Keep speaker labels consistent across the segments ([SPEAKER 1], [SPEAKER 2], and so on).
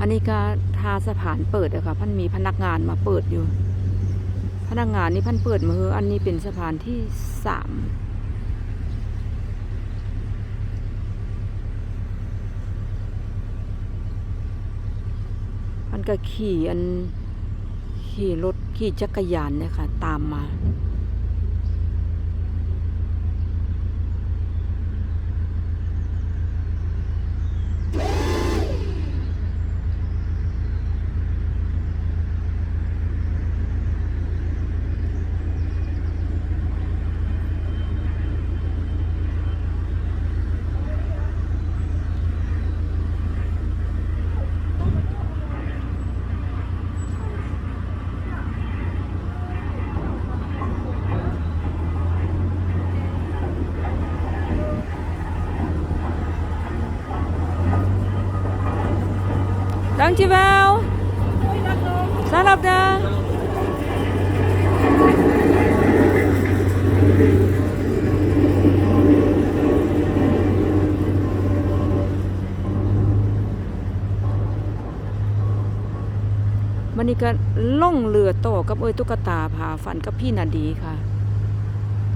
[SPEAKER 1] อันนี้ก็ทาสะพานเปิดอะค่ะพันมีพนักงานมาเปิดอยู่ พนักงานนี่พันเปิดมาเฮออันนี้เป็นสะพานที่สามพันก็ขี่อันขี่รถขี่จักรยานเนี่ยค่ะ ตามมา Dankjewel. Hetzelfde. มันนี่ก็ล่องเรือต่อกับเอ้ยตุ๊กตาผาฝันกับพี่นาดีค่ะ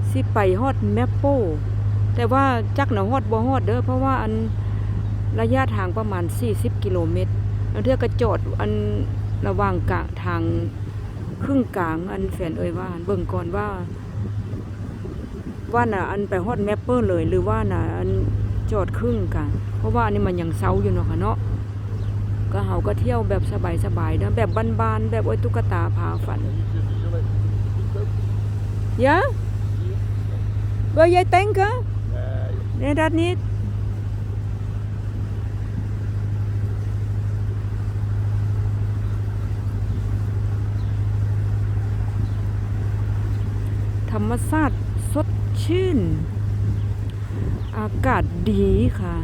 [SPEAKER 1] สิไปฮอดแมปโป้ แต่ว่าจักหนาฮอดบ่ฮอดเด้อเพราะว่าอันระยะทางประมาณ 40 กิโลเมตร แล้วเทื่อก็จอดอันระหว่างกลางทางครึ่งกลางอันแฟนเอ่ยว่าเบิ่งก่อนว่า ว่าน่ะ อันไปฮอดแมปเปอร์เลย หรือว่าน่ะ อันจอดครึ่งกลางเพราะว่าอันนี้มันยังเซาอยู่เนาะค่ะเนาะก็เฮาก็เที่ยวแบบสบายๆนะแบบบ้านๆแบบโอ้ยตุ๊กตาพาฝัน Ja? Wil jij tanken? Nee, dat niet. Thẩm ธรรมชาติสดชื่น อากาศดีค่ะ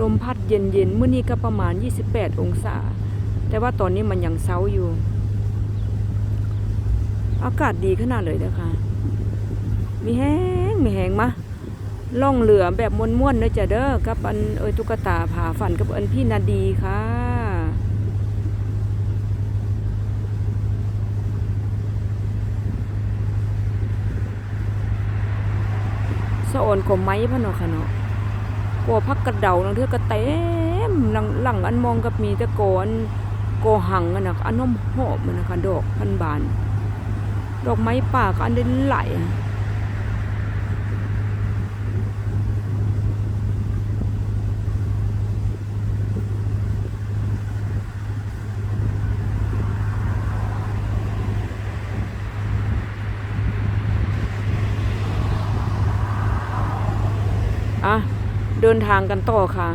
[SPEAKER 1] ลมพัดเย็นๆเมื่อนี้ก็ประมาณ 28 องศา แต่ว่าตอนนี้มันยังเซาอยู่ อากาศดีขนาดเลยนะคะมีแห้งมีแห้งมะล่องเรือแบบม้วนๆเด้อจ้ะเด้อกับอันเอ้ยตุ๊กตาผาฝันกับอันพี่นาดีค่ะ สะออนกว่าไม้พ่อเนาะค่ะเนาะกลัวพักกระเดานังเทือกระเต็มหลังหลังอันมองกับมีตะโกอันโกหังอันนะอันน้มหอมมันนะคะดอกพันบาน ดอกไม้ป่าก็อันเด่นไหล อะเดินทางกันต่อค่ะ